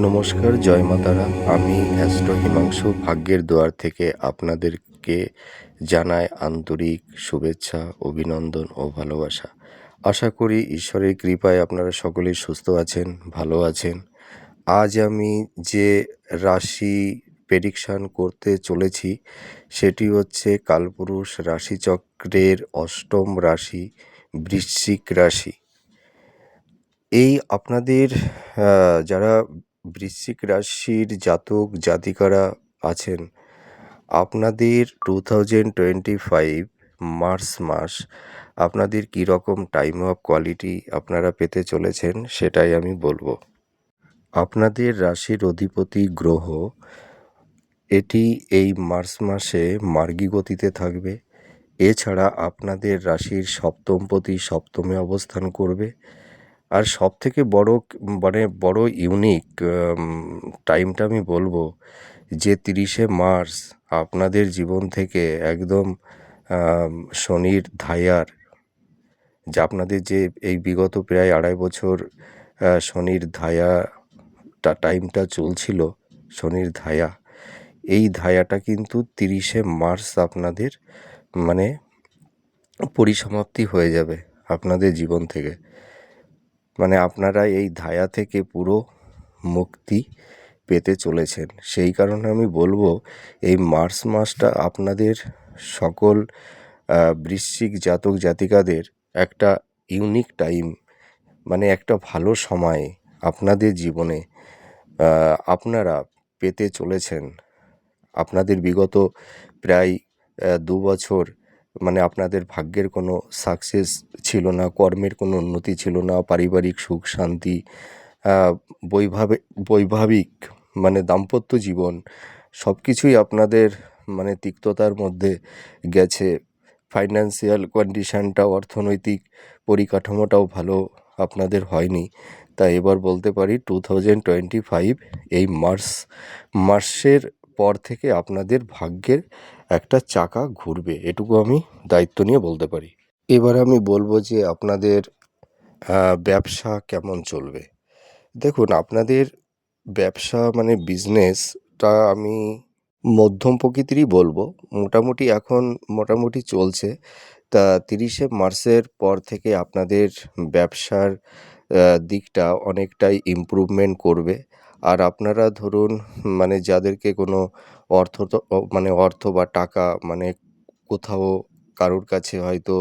নমস্কার, জয় মাতারা আমি অ্যাস্ট্রো হিমাংশু, ভাগ্যের দুয়ার থেকে আপনাদেরকে জানাই আন্তরিক শুভেচ্ছা, অভিনন্দন ও ভালোবাসা। আশা করি ঈশ্বরের কৃপায় আপনারা সকলেই সুস্থ আছেন, ভালো আছেন। আজ আমি যে রাশি প্রেডিকশান করতে চলেছি, সেটি হচ্ছে কালপুরুষ রাশিচক্রের অষ্টম রাশি, বৃশ্চিক রাশি। এই আপনাদের যারা বৃশ্চিক রাশির জাতক জাতিকারা আছেন। আপনাদের two thousand twenty five March মাস, আপনাদের কীরকম টাইম অফ কোয়ালিটি আপনারা পেতে চলেছেন সেটাই আমি বলব। আপনাদের রাশির অধিপতি গ্রহ, এটি এই মার্চ মাসে মার্গী গতিতে থাকবে। এছাড়া আপনাদের রাশির সপ্তমপতি সপ্তমে অবস্থান করবে। আর সব থেকে বড় মানে বড় ইউনিক টাইমটা আমি বলব যে তিরিশে মার্চ আপনাদের জীবন থেকে একদম শনির ধায়ার, যে আপনাদের যে এই বিগত প্রায় আড়াই বছর শনির ধায়াটা টাইমটা চলছিল, শনির ধায়া, এই ধায়াটা কিন্তু তিরিশে মার্চ আপনাদের মানে পরিসমাপ্তি হয়ে যাবে আপনাদের জীবন থেকে। মানে আপনারা এই ধায়া থেকে পুরো মুক্তি পেতে চলেছেন। সেই কারণে আমি বলব, এই মার্চ মাসটা আপনাদের সকল বৃশ্চিক জাতক জাতিকাদের একটা ইউনিক টাইম মানে একটা ভালো সময় আপনাদের জীবনে আপনারা পেতে চলেছেন। আপনাদের বিগত প্রায় দু বছর মানে আপনাদের ভাগ্যের কোনো সাকসেস ছিল না, কর্মের কোনো উন্নতি ছিল না, পারিবারিক সুখ, শান্তি বৈভাবে, বৈভাবিক মানে দাম্পত্য জীবন সব কিছুই আপনাদের মানে তিক্ততার মধ্যে গেছে। ফাইন্যান্সিয়াল কন্ডিশানটাও অর্থনৈতিক পরিকাঠামোটাও ভালো আপনাদের হয়নি। তাই এবার বলতে পারি টু থাউজেন্ড টোয়েন্টি ফাইভ এই মার্চ, মার্চের পর থেকে আপনাদের ভাগ্যের একটা চাকা ঘুরবে, এটুকু আমি দায়িত্ব নিয়ে বলতে পারি। এবার আমি বলব যে আপনাদের ব্যবসা কেমন চলবে? দেখুন, আপনাদের ব্যবসা মানে বিজনেসটা আমি মধ্যম প্রকৃতিরই বলব। মোটামুটি এখন মোটামুটি চলছে। তা তিরিশে মার্চের পর থেকে আপনাদের ব্যবসার দিকটা অনেকটাই ইমপ্রুভমেন্ট করবে। আর আপনারা ধরুন মানে যাদেরকে কোনো অর্থ মানে অর্থ বা টাকা মানে কোথাও কারোর কাছে হয়তো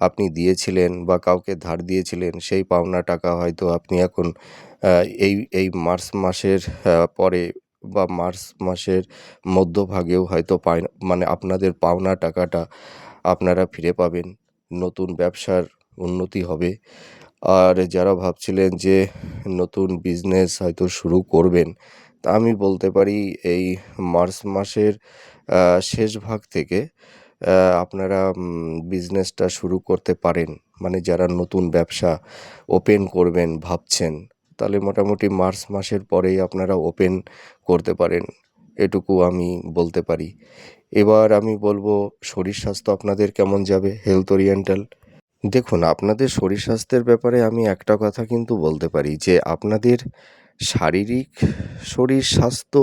আপনি দিয়েছিলেন বা কাউকে ধার দিয়েছিলেন, সেই পাওনা টাকা হয়তো আপনি এখন এই এই মার্চ মাসের পরে বা মার্চ মাসের মধ্যভাগেও হয়তো পায় মানে আপনাদের পাওনা টাকাটা আপনারা ফিরে পাবেন। নতুন ব্যবসার উন্নতি হবে। আর যারা ভাবছিলেন যে নতুন বিজনেস হয়তো শুরু করবেন, তা আমি বলতে পারি এই মার্চ মাসের শেষ ভাগ থেকে আপনারা বিজনেসটা শুরু করতে পারেন। মানে যারা নতুন ব্যবসা ওপেন করবেন, ভাবছেন, তাহলে মোটামুটি মার্চ মাসের পরেই আপনারা ওপেন করতে পারেন। এটুকু আমি বলতে পারি। এবার আমি বলব, শরীর স্বাস্থ্য আপনাদের কেমন যাবে? হেলথ ওরিয়েন্টাল দেখুন, আপনাদের শরীর স্বাস্থ্যের ব্যাপারে আমি একটা কথা কিন্তু বলতে পারি যে, আপনাদের শারীরিক শরীর স্বাস্থ্য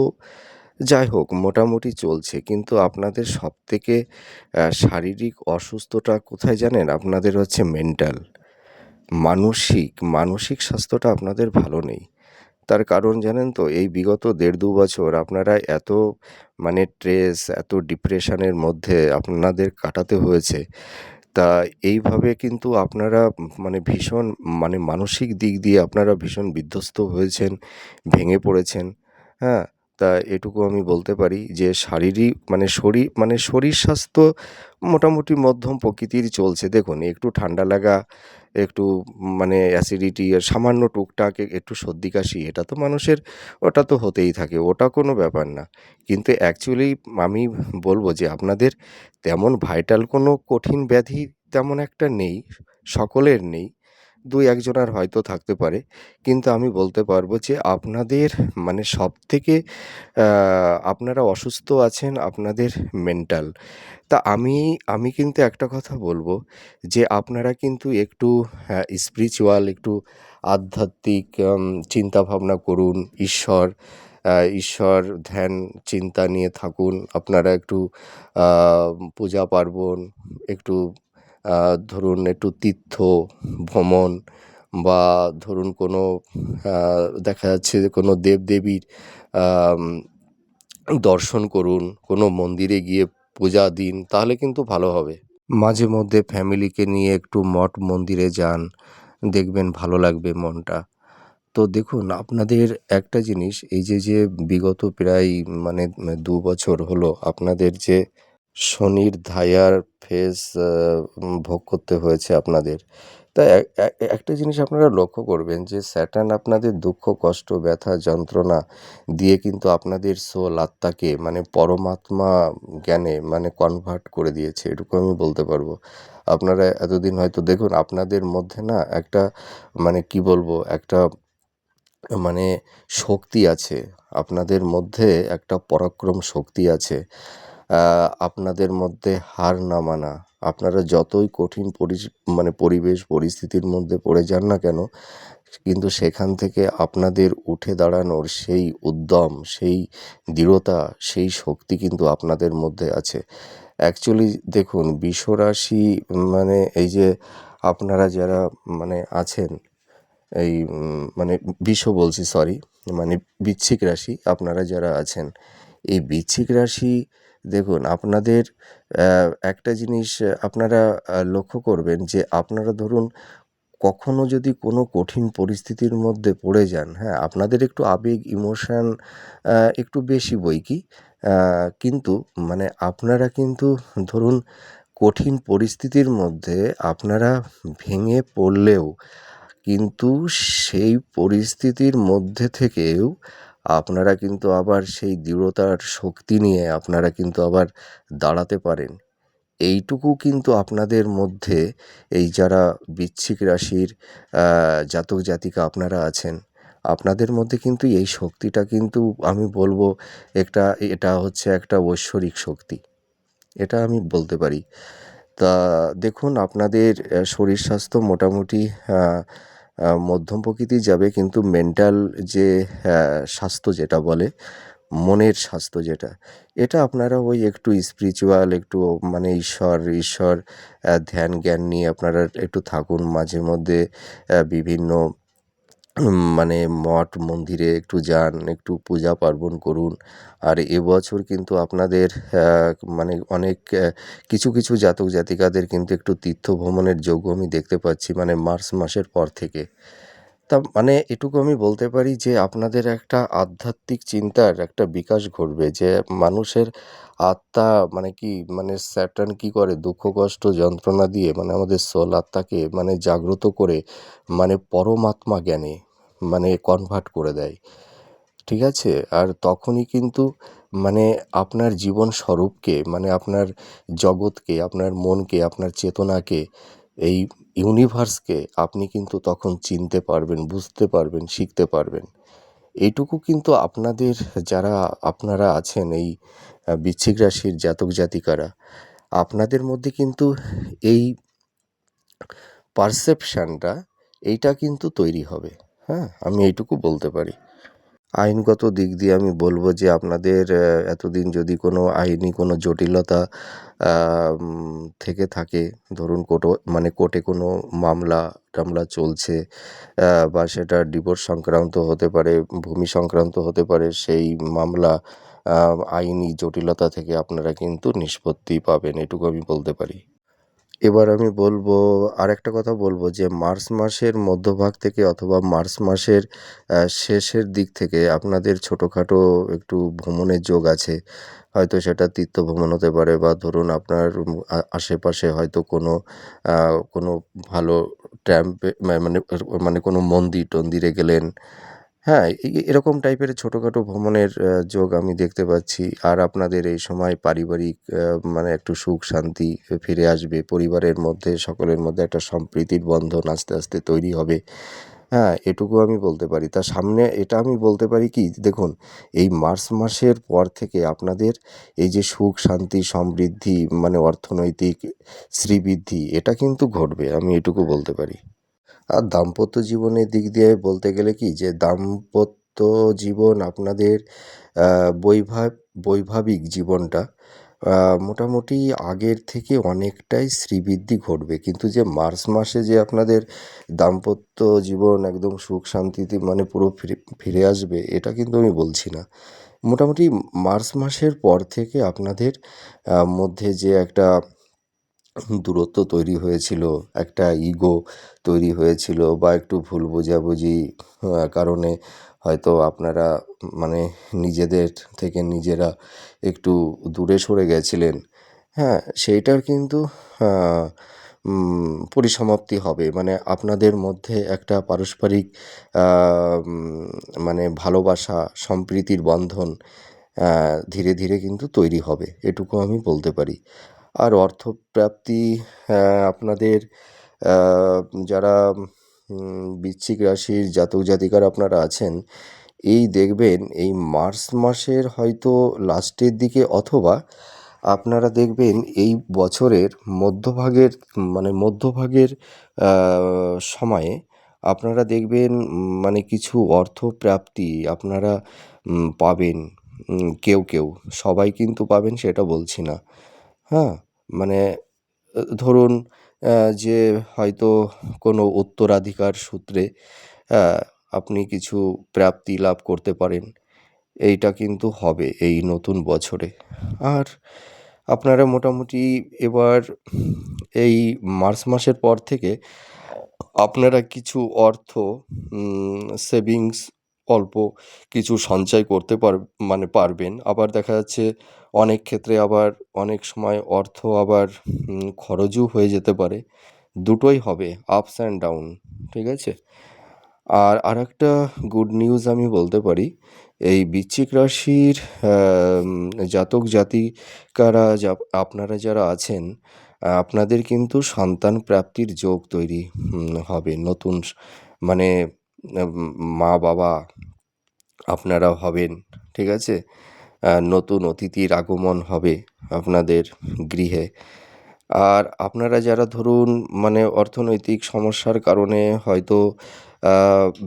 যাই হোক মোটামুটি চলছে। কিন্তু আপনাদের সবথেকে শারীরিক অসুস্থতা কোথায় জানেন? আপনাদের হচ্ছে মেন্টাল। মানসিক মানসিক স্বাস্থ্যটা আপনাদের ভালো নেই। তার কারণ জানেন তো, এই বিগত দেড় দু বছর আপনারা এত মানে স্ট্রেস এত ডিপ্রেশনের মধ্যে আপনাদের কাটাতে হয়েছে। তা এইভাবে কিন্তু আপনারা মানে ভীষণ মানে মানসিক দিক দিয়ে আপনারা ভীষণ বিধ্বস্ত হয়েছেন, ভেঙে পড়েছেন হ্যাঁ? তা এটুকু আমি বলতে পারি যে শারীরিক মানে শরীর মানে শরীর স্বাস্থ্য মোটামুটি মধ্যম প্রকৃতির চলছে। দেখুন, একটু ঠান্ডা লাগা একটু মানে অ্যাসিডিটি সামান্য টুকটাক একটু সর্দি কাশি, এটা তো মানুষের, ওটা তো হতেই থাকে, ওটা কোনো ব্যাপার না। কিন্তু অ্যাকচুয়ালি আমি বলব যে আপনাদের তেমন ভাইটাল কোনো কঠিন ব্যাধি তেমন একটা নেই, সকলের নেই। দুই একজনের হয়তো থাকতে পারে। কিন্তু আমি বলতে পারব যে আপনাদের মানে সব থেকে আপনারা অসুস্থ আছেন আপনাদের মেন্টাল তা আমি আমি কিন্তু একটা কথা বলব যে আপনারা কিন্তু একটু স্পিরিচুয়াল একটু আধ্যাত্মিক চিন্তাভাবনা করুন, ঈশ্বর ঈশ্বর ধ্যান, চিন্তা নিয়ে থাকুন। আপনারা একটু পূজা পার্বণ, একটু ধরুন একটু তীর্থ, ভ্রমণ বা ধরুন কোনো দেখা যাচ্ছে যে কোনো দেবদেবীর দর্শন করুন, কোনো মন্দিরে গিয়ে পূজা দিন, তাহলে কিন্তু ভালো হবে। মাঝে মধ্যে ফ্যামিলিকে নিয়ে একটু মঠ মন্দিরে যান, দেখবেন ভালো লাগবে মনটা। তো দেখুন, আপনাদের একটা জিনিস, এই যে যে বিগত প্রায় মানে দু বছর হলো, আপনাদের যে শনির ধায়ার ফেস ভোগ করতে হয়েছে আপনাদের। তা একটা জিনিস আপনারা লক্ষ্য করবেন যে, স্যাটার্ন আপনাদের দুঃখ, কষ্ট, ব্যথা, যন্ত্রণা দিয়ে কিন্তু আপনাদের সোল আত্মাকে মানে পরমাত্মা জ্ঞানে মানে কনভার্ট করে দিয়েছে। এটুকু আমি বলতে পারব। আপনারা এতদিন হয়তো দেখুন, আপনাদের মধ্যে না একটা মানে কি বলব, একটা মানে শক্তি আছে। আপনাদের মধ্যে একটা পরাক্রম শক্তি আছে। আপনাদের মধ্যে হার না মানা। আপনারা যতই কঠিন পরিস মানে পরিবেশ, পরিস্থিতির মধ্যে পড়ে যান না কেন, কিন্তু সেখান থেকে আপনাদের উঠে দাঁড়ানোর সেই উদ্যম, সেই দৃঢ়তা, সেই শক্তি কিন্তু আপনাদের মধ্যে আছে। অ্যাকচুয়ালি দেখুন, বিশ্বরাশি মানে এই যে আপনারা যারা মানে আছেন, এই মানে বিশ্ব বলছি সরি মানে বৃশ্চিক রাশি, আপনারা যারা আছেন, এই বৃশ্চিক রাশি দেখুন, আপনাদের একটা জিনিস আপনারা লক্ষ্য করবেন যে আপনারা ধরুন কখনো যদি কোনো কঠিন পরিস্থিতির মধ্যে পড়ে যান হ্যাঁ আপনাদের একটু আবেগ, ইমোশান একটু বেশি বই কি? কিন্তু মানে আপনারা কিন্তু ধরুন কঠিন পরিস্থিতির মধ্যে আপনারা ভেঙে পড়লেও কিন্তু সেই পরিস্থিতির মধ্যে থেকেও আপনারা কিন্তু আবার সেই দৃঢ়তার শক্তি নিয়ে আপনারা কিন্তু আবার দাঁড়াতে পারেন। এইটুকু কিন্তু আপনাদের মধ্যে এই যারা বৃশ্চিক রাশির জাতক জাতিকা আপনারা আছেন, আপনাদের মধ্যে কিন্তু এই শক্তিটা কিন্তু আমি বলব একটা, এটা হচ্ছে একটা ঐশ্বরিক শক্তি। এটা আমি বলতে পারি। তা দেখুন, আপনাদের শরীর স্বাস্থ্য মোটামুটি মধ্যম প্রকৃতি যাবে, কিন্তু মেন্টাল যে স্বাস্থ্য যেটা বলে, মনের স্বাস্থ্য যেটা, এটা আপনারা ওই একটু স্পিরিচুয়াল একটু মানে ঈশ্বর ঈশ্বর ধ্যান জ্ঞান নিয়ে আপনারা একটু থাকুন। মাঝে মধ্যে বিভিন্ন মানে মঠ মন্দিরে একটু যান, একটু পূজা পার্বণ করুন। আর এবছর কিন্তু আপনাদের মানে অনেক কিছু কিছু জাতক জাতিকাদের কিন্তু একটু তীর্থ ভ্রমণের যোগ্য আমি দেখতে পাচ্ছি মানে মার্চ মাসের পর থেকে। তা মানে এটুকু আমি বলতে পারি যে, আপনাদের একটা আধ্যাত্মিক চিন্তার একটা বিকাশ ঘটবে যে, মানুষের আত্মা মানে কি মানে স্যাটার্ন কী করে, দুঃখ, কষ্ট, যন্ত্রণা দিয়ে মানে আমাদের সোল আত্মাকে মানে জাগ্রত করে মানে পরমাত্মা জ্ঞানে। মানে কনভার্ট করে দেয়। ঠিক আছে? আর তখনই কিন্তু মানে আপনার জীবন স্বরূপকে মানে আপনার জগৎকে, আপনার মনকে, আপনার চেতনাকে, এই ইউনিভার্সকে আপনি কিন্তু তখন চিনতে পারবেন, বুঝতে পারবেন, শিখতে পারবেন। এইটুকু কিন্তু আপনাদের যারা, আপনারা আছেন এই বৃশ্চিক রাশির জাতক জাতিকারা, আপনাদের মধ্যে কিন্তু এই পারসেপশানটা এইটা কিন্তু তৈরি হবে। হ্যাঁ আমি এইটুকু বলতে পারি। আইনগত দিক দিয়ে আমি বলব যে আপনাদের এতদিন যদি কোনো আইনি কোনো জটিলতা থেকে থাকে, ধরুন কোর্টও মানে কোর্টে কোনো মামলা টামলা চলছে বা সেটা ডিভোর্স সংক্রান্ত হতে পারে, ভূমি সংক্রান্ত হতে পারে, সেই মামলা আইনি জটিলতা থেকে আপনারা কিন্তু নিষ্পত্তি পাবেন, এটুকু আমি বলতে পারি। এবার আমি বলব, আরেকটা কথা বলব যে মার্চ মাসের মধ্যভাগ থেকে অথবা মার্চ মাসের শেষের দিক থেকে আপনাদের ছোটোখাটো একটু ভ্রমণের যোগ আছে। হয়তো সেটা তীর্থ ভ্রমণ হতে পারে বা ধরুন আপনার আশেপাশে হয়তো কোনো কোনো ভালো ট্যাম্পে মানে মানে কোনো মন্দির টন্দিরে গেলেন হ্যাঁ এরকম টাইপের ছোটোখাটো ভ্রমণের যোগ আমি দেখতে পাচ্ছি। আর আপনাদের এই সময় পারিবারিক মানে একটু সুখ শান্তি ফিরে আসবে। পরিবারের মধ্যে, সকলের মধ্যে একটা সম্প্রীতির বন্ধন আস্তে আস্তে তৈরি হবে। হ্যাঁ এটুকু আমি বলতে পারি। তার সামনে এটা আমি বলতে পারি কি, দেখুন, এই মার্চ মাসের পর থেকে আপনাদের এই যে সুখ শান্তি, সমৃদ্ধি মানে অর্থনৈতিক শ্রীবৃদ্ধি, এটা কিন্তু ঘটবে। আমি এটুকু বলতে পারি। আর দাম্পত্য জীবনের দিক দিয়ে বলতে গেলে কি যে দাম্পত্য জীবন আপনাদের বৈভা বৈভাবিক জীবনটা মোটামুটি আগের থেকে অনেকটাই শ্রীবৃদ্ধি ঘটবে। কিন্তু যে মার্চ মাসে যে আপনাদের দাম্পত্য জীবন একদম সুখ শান্তিতে মানে পুরো ফিরে ফিরে আসবে, এটা কিন্তু আমি বলছি না। মোটামুটি মার্চ মাসের পর থেকে আপনাদের মধ্যে যে একটা দূরত্ব তৈরি হয়েছিল, একটা ইগো তৈরি হয়েছিল বা একটু ভুল বোঝাবুঝি কারণে হয়তো আপনারা মানে নিজেদের থেকে নিজেরা একটু দূরে সরে গেছিলেন। হ্যাঁ সেইটার কিন্তু পরিসমাপ্তি হবে। মানে আপনাদের মধ্যে একটা পারস্পরিক মানে ভালোবাসা, সম্প্রীতির বন্ধন ধীরে ধীরে কিন্তু তৈরি হবে। এটুকু আমি বলতে পারি। আর অর্থপ্রাপ্তি আপনাদের যারা বৃশ্চিক রাশির জাতক জাতিকারা আপনারা আছেন, এই দেখবেন এই মার্চ মাসের হয়তো লাস্টের দিকে অথবা আপনারা দেখবেন এই বছরের মধ্যভাগের মানে মধ্যভাগের সময়ে আপনারা দেখবেন মানে কিছু অর্থপ্রাপ্তি আপনারা পাবেন কেউ কেউ। সবাই কিন্তু পাবেন সেটা বলছি না। হ্যাঁ? মানে ধরুন যে হয়তো কোনো উত্তরাধিকার সূত্রে আপনি কিছু প্রাপ্তি লাভ করতে পারেন, এইটা কিন্তু হবে এই নতুন বছরে। আর আপনারা মোটামুটি এবার এই মার্চ মাসের পর থেকে আপনারা কিছু অর্থ সেভিংস অল্প কিছু সঞ্চয় করতে পার মানে পারবেন। আবার দেখা যাচ্ছে অনেক ক্ষেত্রে আবার অনেক সময় অর্থ আবার খরচও হয়ে যেতে পারে। দুটোই হবে আপস অ্যান্ড ডাউন ঠিক আছে? আর আরেকটা গুড নিউজ আমি বলতে পারি, এই বৃশ্চিক রাশির জাতক জাতিকারা যা, আপনারা যারা আছেন আপনাদের কিন্তু সন্তান প্রাপ্তির যোগ তৈরি হবে। নতুন মানে মা বাবা আপনারা হবেন, ঠিক আছে? নতুন অতিথির আগমন হবে আপনাদের গৃহে। আর আপনারা যারা ধরুন মানে অর্থনৈতিক সমস্যার কারণে হয়তো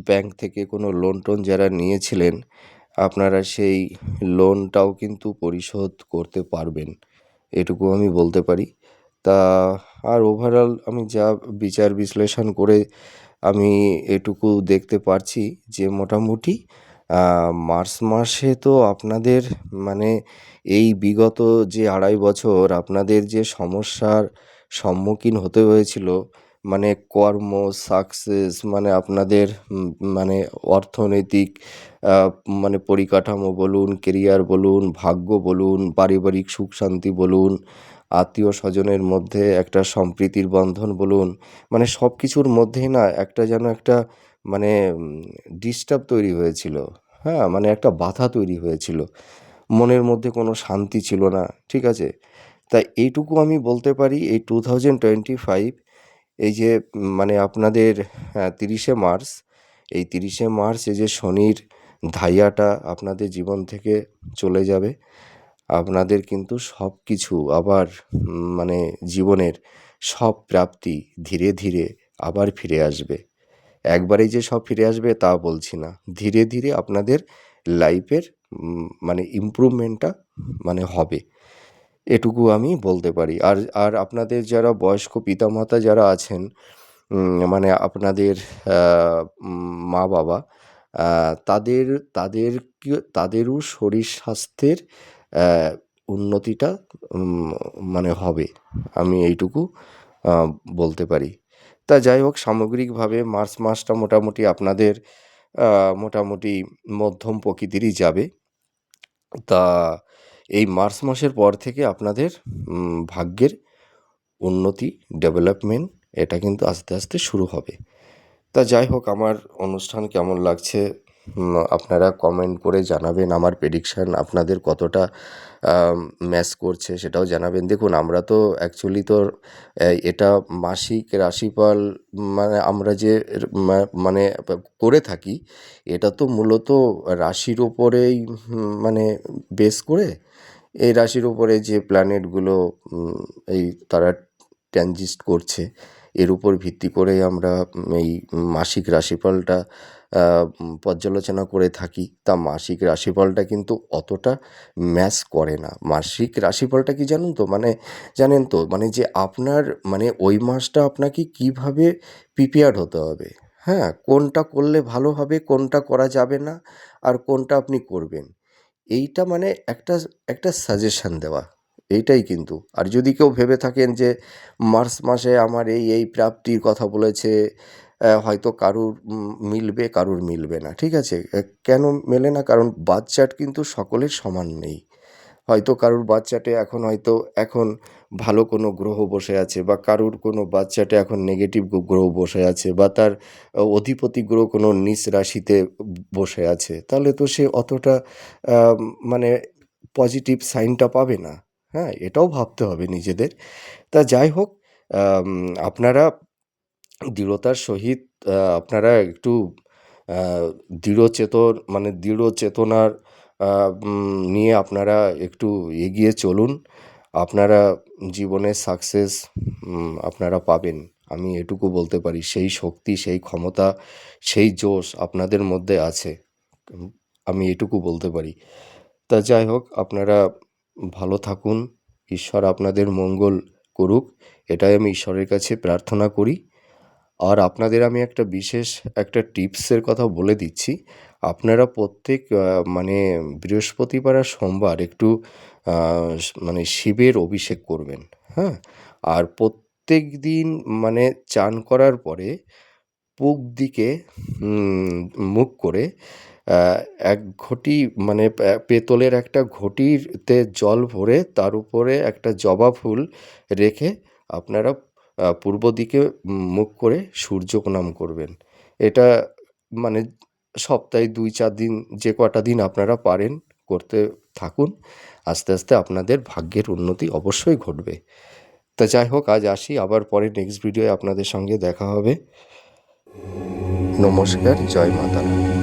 ব্যাংক থেকে কোনো লোন টোন যারা নিয়েছিলেন, আপনারা সেই লোনটাও কিন্তু পরিশোধ করতে পারবেন। এটুকু আমি বলতে পারি। তা আর ওভারঅল আমি যা বিচার বিশ্লেষণ করে আমি এটুকু দেখতে পারছি যে মোটামুটি মার্চ মাসে তো আপনাদের মানে এই বিগত যে আড়াই বছর আপনাদের যে সমস্যার সম্মুখীন হতে হয়েছিল মানে কর্ম সাকসেস মানে আপনাদের মানে অর্থনৈতিক মানে পরিকাঠামো বলুন কেরিয়ার বলুন, ভাগ্য বলুন, পারিবারিক সুখ শান্তি বলুন, আত্মীয় স্বজনের মধ্যে একটা সম্প্রীতির বন্ধন বলুন মানে সব কিছুর মধ্যেই না একটা যেন একটা মানে ডিস্টার্ব তৈরি হয়েছিল। হ্যাঁ মানে একটা বাধা তৈরি হয়েছিল। মনের মধ্যে কোনো শান্তি ছিল না, ঠিক আছে? তাই এইটুকু আমি বলতে পারি, এই টু থাউজেন্ড টোয়েন্টি ফাইভ এই যে মানে আপনাদের তিরিশে মার্চ, এই তিরিশে মার্চ এই যে শনির ধাইয়াটা আপনাদের জীবন থেকে চলে যাবে। আপনাদের কিন্তু সব কিছু আবার মানে জীবনের সব প্রাপ্তি ধীরে ধীরে আবার ফিরে আসবে। একবারেই যে সব ফিরে আসবে তা বলছি না। ধীরে ধীরে আপনাদের লাইফের মানে ইমপ্রুভমেন্টটা মানে হবে। এটুকু আমি বলতে পারি। আর আর আপনাদের যারা বয়স্ক পিতামাতা যারা আছেন মানে আপনাদের মা বাবা তাদের তাদের তাদেরও শরীর স্বাস্থ্যের উন্নতিটা মানে হবে। আমি এইটুকু বলতে পারি। তা যাই হোক, সামগ্রিকভাবে মার্চ মাসটা মোটামুটি আপনাদের মোটামুটি মধ্যম প্রকৃতিরই যাবে। তা এই মার্চ মাসের পর থেকে আপনাদের ভাগ্যের উন্নতি ডেভেলপমেন্ট এটা কিন্তু আস্তে আস্তে শুরু হবে। তা যাই হোক, আমার অনুষ্ঠান কেমন লাগছে? আপনারা কমেন্ট করে জানাবেন আমার প্রেডিকশান আপনাদের কতটা ম্যাচ করছে সেটাও জানাবেন। দেখুন, আমরা তো অ্যাকচুয়ালি তো এটা মাসিক রাশিফল মানে আমরা যে মানে করে থাকি, এটা তো মূলত রাশির ওপরেই মানে বেস করে। এই রাশির ওপরে যে প্ল্যানেটগুলো এই তারা ট্রানজিস্ট করছে এর উপর ভিত্তি করেই আমরা এই মাসিক রাশিফলটা পর্যালোচনা করে থাকি। তা মাসিক রাশিফলটা কিন্তু অতটা ম্যাচ করে না। মাসিক রাশিফলটা কি জানেন তো? মানে জানেন তো মানে যে আপনার মানে ওই মাসটা আপনাকে কীভাবে প্রিপেয়ার্ড হতে হবে। হ্যাঁ কোনটা করলে ভালো হবে, কোনটা করা যাবে না, আর কোনটা আপনি করবেন। এইটা মানে একটা একটা সাজেশান দেওয়া। এইটাই কিন্তু। আর যদি কেউ ভেবে থাকেন যে মার্চ মাসে আমার এই এই প্রাপ্তির কথা বলেছে হয়তো কারুর মিলবে কারুর মিলবে না, ঠিক আছে? কেন মেলে না? কারণ বাচ্চাট কিন্তু সকলের সমান নেই। হয়তো কারুর বাচ্চাটে এখন হয়তো, এখন ভালো কোনো গ্রহ বসে আছে বা কারুর কোনো বাচ্চাটে এখন নেগেটিভ গ্রহ বসে আছে বা তার অধিপতি গ্রহ কোনো নিচ রাশিতে বসে আছে। তাহলে তো সে অতটা মানে পজিটিভ সাইনটা পাবে না। হ্যাঁ এটাও ভাবতে হবে নিজেদের। তা যাই হোক আপনারা দৃঢ়তার সহিত আপনারা একটু দৃঢ় চেতন মানে দৃঢ় চেতনার নিয়ে আপনারা একটু এগিয়ে চলুন। আপনারা জীবনে সাকসেস আপনারা পাবেন। আমি এটুকু বলতে পারি, সেই শক্তি, সেই ক্ষমতা, সেই জোশ আপনাদের মধ্যে আছে। আমি এটুকু বলতে পারি। তা যাই হোক, আপনারা ভালো থাকুন। ঈশ্বর আপনাদের মঙ্গল করুক, এটাই আমি ঈশ্বরের কাছে প্রার্থনা করি। আর আপনাদের আমি একটা বিশেষ একটা টিপসের কথা বলে দিচ্ছি। আপনারা প্রত্যেক মানে বৃহস্পতিবার আর সোমবার একটু মানে শিবের অভিষেক করবেন হ্যাঁ? আর প্রত্যেক দিন মানে চান করার পরে, পূব দিকে মুখ করে এক ঘটি মানে পেতলের একটা ঘটিতে জল ভরে তার উপরে একটা জবা ফুল রেখে আপনারা পূর্ব দিকে মুখ করে সূর্য প্রণাম করবেন। এটা মানে সপ্তাহে দুই চার দিন, যে কটা দিন আপনারা পারেন করতে থাকুন। আস্তে আস্তে আপনাদের ভাগ্যের উন্নতি অবশ্যই ঘটবে। তা যাই হোক, আজ আসি। আবার পরে নেক্সট ভিডিওয়ে আপনাদের সঙ্গে দেখা হবে। নমস্কার, জয় মাতারা।